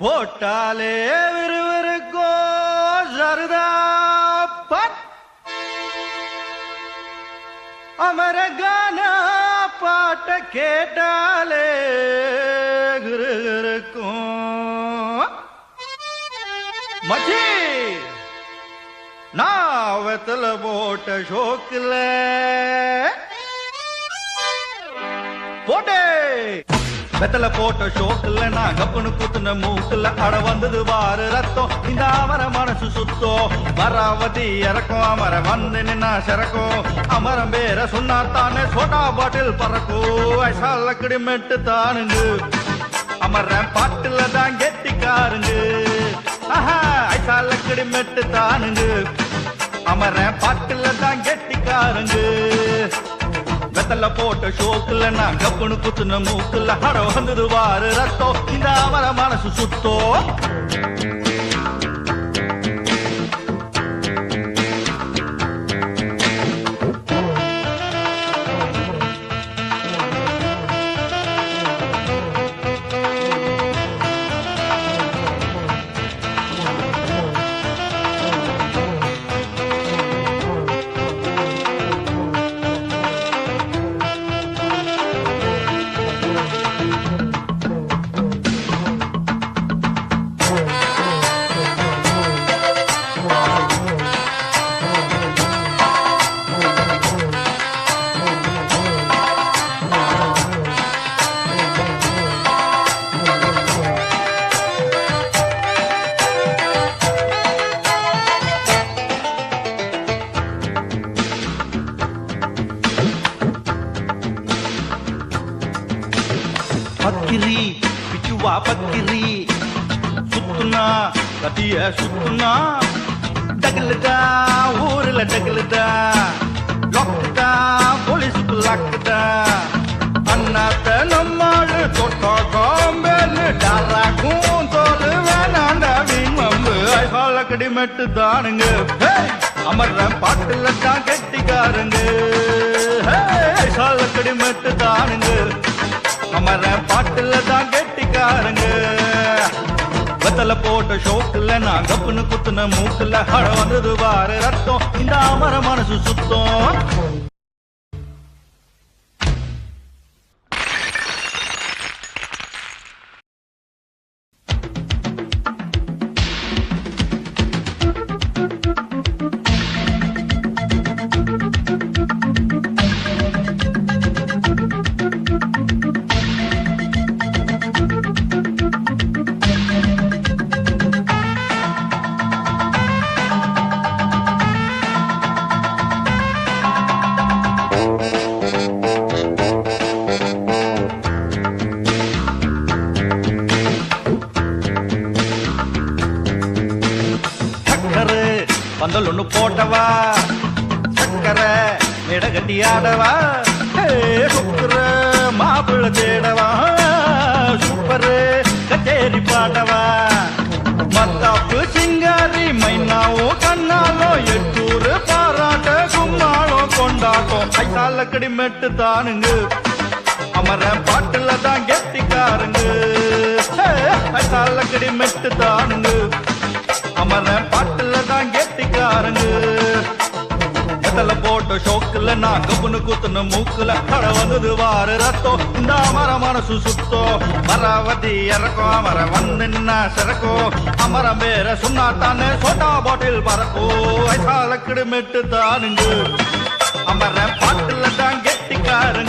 போட்டாலே விறுவிறுக்கோ சருதா பட் அமரகான பாட்ட கேட்டாலே கிருகிருக்கும் மச்சி நான் வெத்தல போட்ட ஷோக்கில் போட்டே. வெத்தல போட்ட ஷோக்குல நான் கப்புனு குத்துன மூக்குல அட வந்தது வாரு ரத்தம். இந்த அமர மனசு சுத்தோ மராவதி இறக்கும் அமர வந்து நின்னா சிறக்கும். அமரம் பேர சொன்னா தானே சோடா பாட்டில் பறக்கும். ஐசாலக்கடி மெட்டு தானுங்க. அமர பாட்டுல தான் கெட்டிக்காருங்க. ஆஹா ஐசாலக்கடி மெட்டு தானுங்க. அமர பாட்டுல தான் கெட்டிக்காருங்க. வெத்தல போட்ட ஷோக்குல நான் கப்புனு குத்துன மூக்குல ஹட வந்தது வாரு ரத்தம். இந்த அவர மனசு சுத்தோ. பக்கிரி பிச்சுவா பக்கிரி. சுத்துனா கட்டிய சுத்துனா டகலுதா ஊர்ல டகலுதா லொக்குதா போலீஸுக்கு லாக்குதா அண்ணாத்த நம்மாளு தொட்டா காம்பேலு டாராக்கும் தோலு வேணாண்டா வீமம்பு ஐஹாலக்கடி மெட்டு தானுங்க. அமர்ற பாட்டுல தான் கெட்டிக்காருங்க ஐஹாலக்கடி மெட்டு தானுங்க. அமர பாட்டுல தான் கெட்டிக்காரங்க. வெத்தல போட்ட ஷோக்குல நான் கப்புனு குத்துன மூக்குல வந்தது வாரு ரத்தம். இந்த அமர மனசு சுத்தம். ஒண்ணு போட்டவா? சக்கரை இடகட்டி ஆடவா? சுக்கர மாப்பிள்ள தேடவா? சூப்பரு கச்சேரி பாடவா? மத்தாப்பு சிங்காரி மைனாவோ கண்ணாலோ எட்டூரு பாராட்ட கும்மாளோ கொண்டாட்டம் ஐசாலக்கடி மெட்டு தானுங்க. அமர பாட்டுல தான் கெட்டிக்காருங்க. ஐசாலக்கடி மெட்டு தானுங்க. ஷோக்குல நான் கப்புனு குத்துன மூக்குல கட வந்தது வாரு ரத்தம். இந்த அமர மனசு சுத்தோ. மராவதி இறக்கும் அமர வந்து நின்னா சிறக்கும் அமரம் பேர சொன்னா தானே சோட்டா பாட்டில் பறக்கோ. ஐசாலக்கடி மெட்டு தானுங்க. அமர பாட்டுல தான் கெட்டிக்காரங்க.